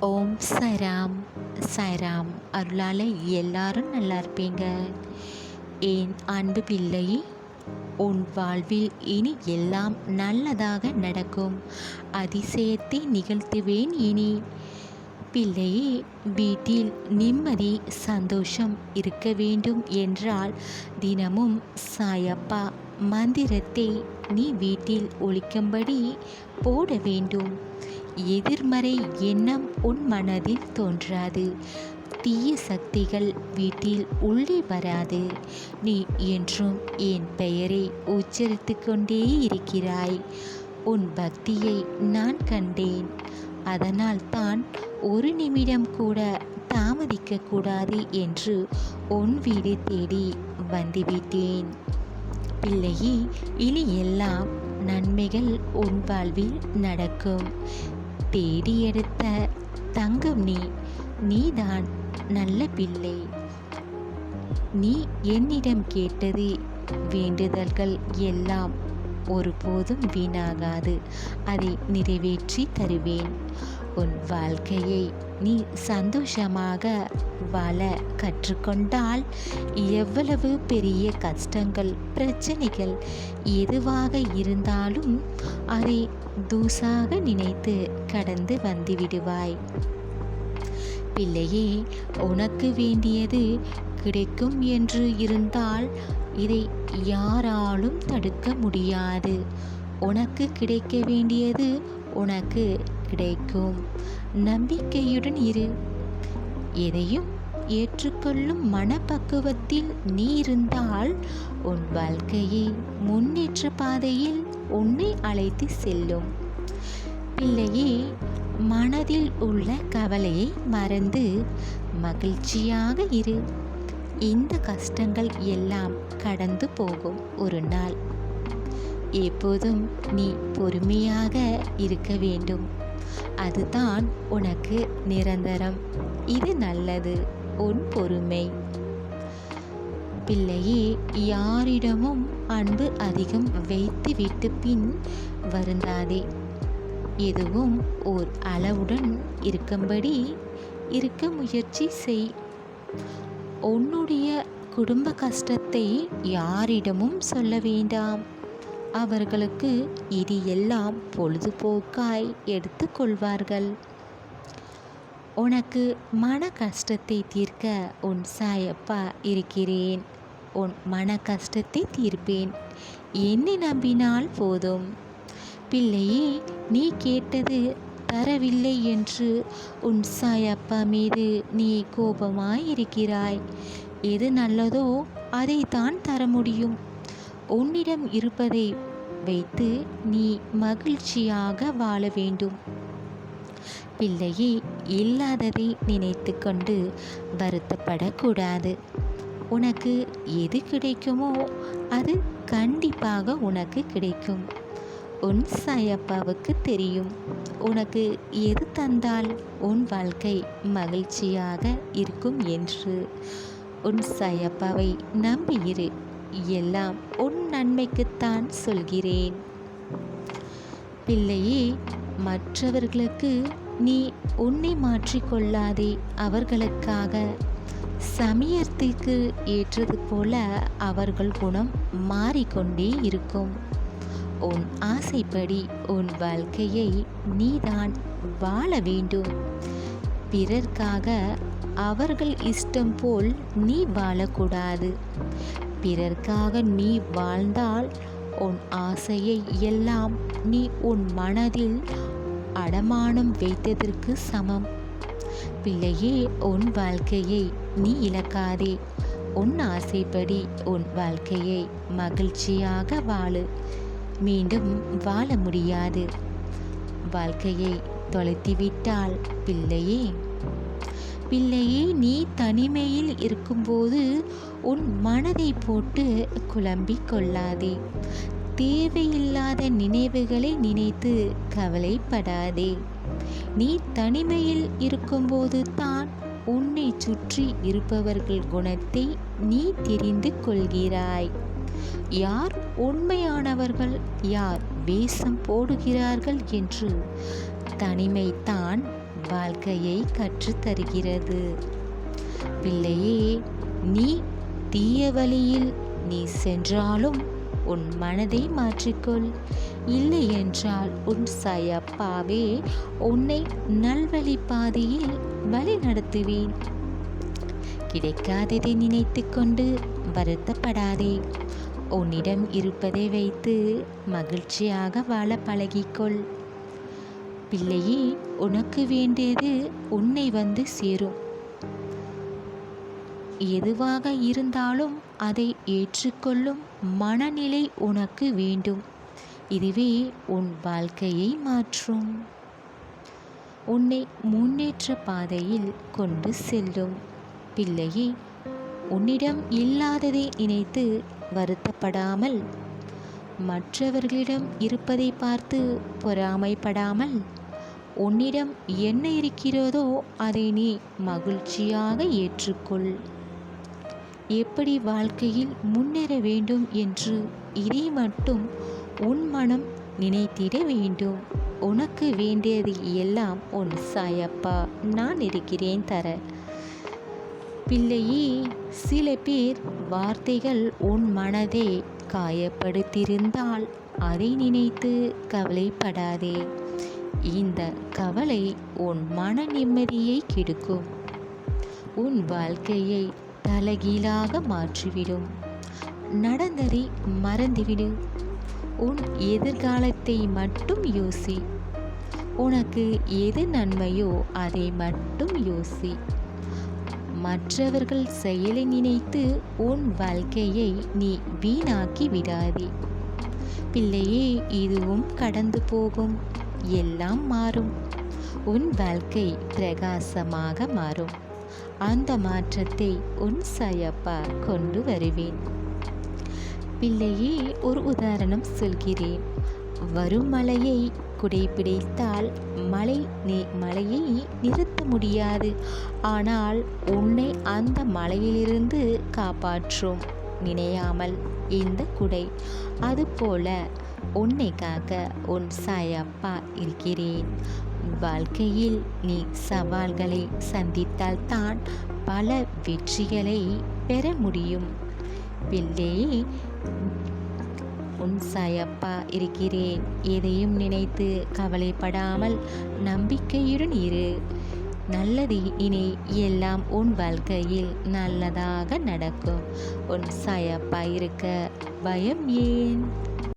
ஓம் சராம் சராம். அருளால் எல்லாரும் நல்லா இருப்பீங்க. என் அன்பு பிள்ளை உன் வாழ்வில் இனி எல்லாம் நல்லதாக நடக்கும். அதிசயத்தை நிகழ்த்துவேன் இனி. பிள்ளையே வீட்டில் நிம்மதி சந்தோஷம் இருக்க வேண்டும் என்றால் தினமும் சாயப்பா மந்திரத்தை நீ வீட்டில் ஒழிக்கும்படி போட வேண்டும். எதிர்மறை எண்ணம் உன் மனதில் தோன்றாது. தீய சக்திகள் வீட்டில் உள்ளே வராது. நீ என்றும் என் பெயரை உச்சரித்து கொண்டே இருக்கிறாய். உன் பக்தியை நான் கண்டேன். அதனால் தான் ஒரு நிமிடம் கூட தாமதிக்க கூடாது என்று உன் வீடு தேடி வந்துவிட்டேன். பிள்ளையே இனி எல்லாம் நன்மைகள் உன் வாழ்வில் நடக்கும். தேடி எடுத்த தங்கம் நீ நீதான் நல்ல பிள்ளை. நீ என்னிடம் கேட்டது வேண்டுதல்கள் எல்லாம் ஒருபோதும் வீணாகாது. அதை நிறைவேற்றி தருவேன். உன் வாழ்க்கையை நீ சந்தோஷமாக வாழ கற்றுக்கொண்டால் எவ்வளவு பெரிய கஷ்டங்கள் பிரச்சனைகள் எதுவாக இருந்தாலும் அதை தூசாக நினைத்து கடந்து வந்துவிடுவாய். பிள்ளையே உனக்கு வேண்டியது கிடைக்கும் என்று இருந்தால் இதை யாராலும் தடுக்க முடியாது. உனக்கு கிடைக்க வேண்டியது உனக்கு கிடைக்கும். நம்பிக்கையுடன் இரு. எதையும் ஏற்றுக்கொள்ளும் மனப்பக்குவத்தில் நீ இருந்தால் உன் வாழ்க்கையை முன்னேற்ற பாதையில் உன்னை அழைத்து செல்லும். பிள்ளையே மனதில் உள்ள கவலையை மறந்து மகிழ்ச்சியாக இரு. இந்த கஷ்டங்கள் எல்லாம் கடந்து போகும் ஒரு நாள். எப்போதும் நீ பொறுமையாக இருக்க வேண்டும். அதுதான் உனக்கு நிரந்தரம். இது நல்லது உன் பொறுமை. பிள்ளையே யாரிடமும் அன்பு அதிகம் வைத்து விட்டு பின் வருந்தாதே. எதுவும் ஓர் அளவுடன் இருக்கும்படி இருக்க முயற்சி செய். உன்னுடைய குடும்ப கஷ்டத்தை யாரிடமும் சொல்ல வேண்டாம். அவர்களுக்கு இது எல்லாம் பொழுதுபோக்காய் எடுத்துக்கொள்வார்கள் உனக்கு மன கஷ்டத்தை தீர்க்க உன் சாயப்பா இருக்கிறேன். உன் மன கஷ்டத்தை தீர்ப்பேன். என்னை நம்பினால் போதும். பிள்ளையே நீ கேட்டது தரவில்லை என்று உன் சாயப்பா மீது நீ கோபமாயிருக்கிறாய். எது நல்லதோ அதைத்தான் தர முடியும். உன்னிடம் இருப்பதை வைத்து நீ மகிழ்ச்சியாக வாழ வேண்டும். பிள்ளையே இல்லாததை நினைத்து கொண்டு வருத்தப்படக்கூடாது. உனக்கு எது கிடைக்குமோ அது கண்டிப்பாக உனக்கு கிடைக்கும். உன் சாயப்பாவுக்கு தெரியும். உனக்கு எது தந்தால் உன் வாழ்க்கை மகிழ்ச்சியாக இருக்கும் என்று. உன் சாயப்பாவை நம்பியிரு. எல்லாம் உன் நன்மைக்குத்தான் சொல்கிறேன். பிள்ளையே மற்றவர்களுக்கு நீ உன்னை மாற்றிக்கொள்ளாதே அவர்களுக்காக. சமயத்திற்கு ஏற்றது போல அவர்கள் குணம் மாறிக்கொண்டே இருக்கும். உன் ஆசைப்படி உன் வாழ்க்கையை நீதான் வாழ வேண்டும். பிறர்க்காக அவர்கள் இஷ்டம் போல் நீ வாழக்கூடாது. பிறர்க்காக நீ வாழ்ந்தால் உன் ஆசையை எல்லாம் நீ உன் மனதில் அடமானம் வைத்ததற்கு சமம். பிள்ளையே உன் வாழ்க்கையை நீ இழக்காதே. உன் ஆசைப்படி உன் வாழ்க்கையை மகிழ்ச்சியாக வாழு. மீண்டும் வாழ முடியாது. வாழ்க்கையை தொலைத்துவிட்டால் பிள்ளையே பிள்ளையே நீ தனிமையில் இருக்கும்போது உன் மனதை போட்டு குழம்பிக் கொள்ளாதே. தேவையில்லாத நினைவுகளை நினைத்து கவலைப்படாதே. நீ தனிமையில் இருக்கும்போது தான் உன்னை சுற்றி இருப்பவர்கள் குணத்தை நீ தெரிந்து கொள்கிறாய். யார் உண்மையானவர்கள் யார் வேஷம் போடுகிறார்கள் என்று தனிமைத்தான் வாழ்க்கையை கற்றுத்தருகிறது. பிள்ளையே நீ தீய வழியில் நீ சென்றாலும் உன் மனதை மாற்றிக்கொள். இல்லை என்றால் உன் சயப்பாவே உன்னை நல்வழி பாதையில் வழி நடத்துவேன். கிடைக்காததை நினைத்து கொண்டு வருத்தப்படாதே. உன்னிடம் இருப்பதை வைத்து மகிழ்ச்சியாக வாழ பழகிக்கொள். பிள்ளையே உனக்கு வேண்டியது உன்னை வந்து சேரும். எதுவாக இருந்தாலும் அதை ஏற்றுக்கொள்ளும் மனநிலை உனக்கு வேண்டும். இதுவே உன் வாழ்க்கையை மாற்றும். உன்னை முன்னேற்ற பாதையில் கொண்டு செல்லும். பிள்ளையே உன்னிடம் இல்லாததை நினைத்து வருத்தப்படாமல் மற்றவர்களிடம் இருப்பதை பார்த்து பொறாமைப்படாமல் உன்னிடம் என்ன இருக்கிறதோ அதை நீ மகிழ்ச்சியாக ஏற்றுக்கொள். எப்படி வாழ்க்கையில் முன்னேற வேண்டும் என்று இதை மட்டும் உன் மனம் நினைத்திட வேண்டும். உனக்கு வேண்டியது எல்லாம் உன் சாயப்பா. நான் இருக்கிறேன் தர. பிள்ளையே சில பேர் வார்த்தைகள் உன் மனதை காயப்படுத்தியிருந்தால் அதை நினைத்து கவலைப்படாதே. இந்த கவலை உன் மன நிம்மதியை கெடுக்கும். உன் வாழ்க்கையை தலைகீழாக மாற்றிவிடும். நடந்ததை மறந்துவிடு. உன் எதிர்காலத்தை மட்டும் யோசி. உனக்கு எது நன்மையோ அதை மட்டும் யோசி. மற்றவர்கள் செயலை நினைத்து உன் வாழ்க்கையை நீ வீணாக்கி விடாதே. பிள்ளையே இதுவும் கடந்து போகும். எல்லாம் மாறும். உன் வாழ்க்கை பிரகாசமாக மாறும். அந்த மாற்றத்தை உன் சயப்பா கொண்டு வருவேன். பிள்ளையே ஒரு உதாரணம் சொல்கிறேன். வரும் மழையை குடைபிடித்தால் மழை நீ நிறுத்த முடியாது. ஆனால் உன்னை அந்த மலையிலிருந்து காப்பாற்றும் நினையாமல் இந்த குடை. அதுபோல உன்னை காக்க உன் சாயப்பா இருக்கிறேன். வாழ்க்கையில் நீ சவால்களை சந்தித்தால் தான் பல வெற்றிகளை பெற முடியும். பிள்ளையே உன் சாயப்பா இருக்கிறேன். எதையும் நினைத்து கவலைப்படாமல் நம்பிக்கையுடன் இரு. நல்லது இனி எல்லாம் உன் வாழ்க்கையில் நல்லதாக நடக்கும். உன் சாயப்பா இருக்க பயம் ஏன்?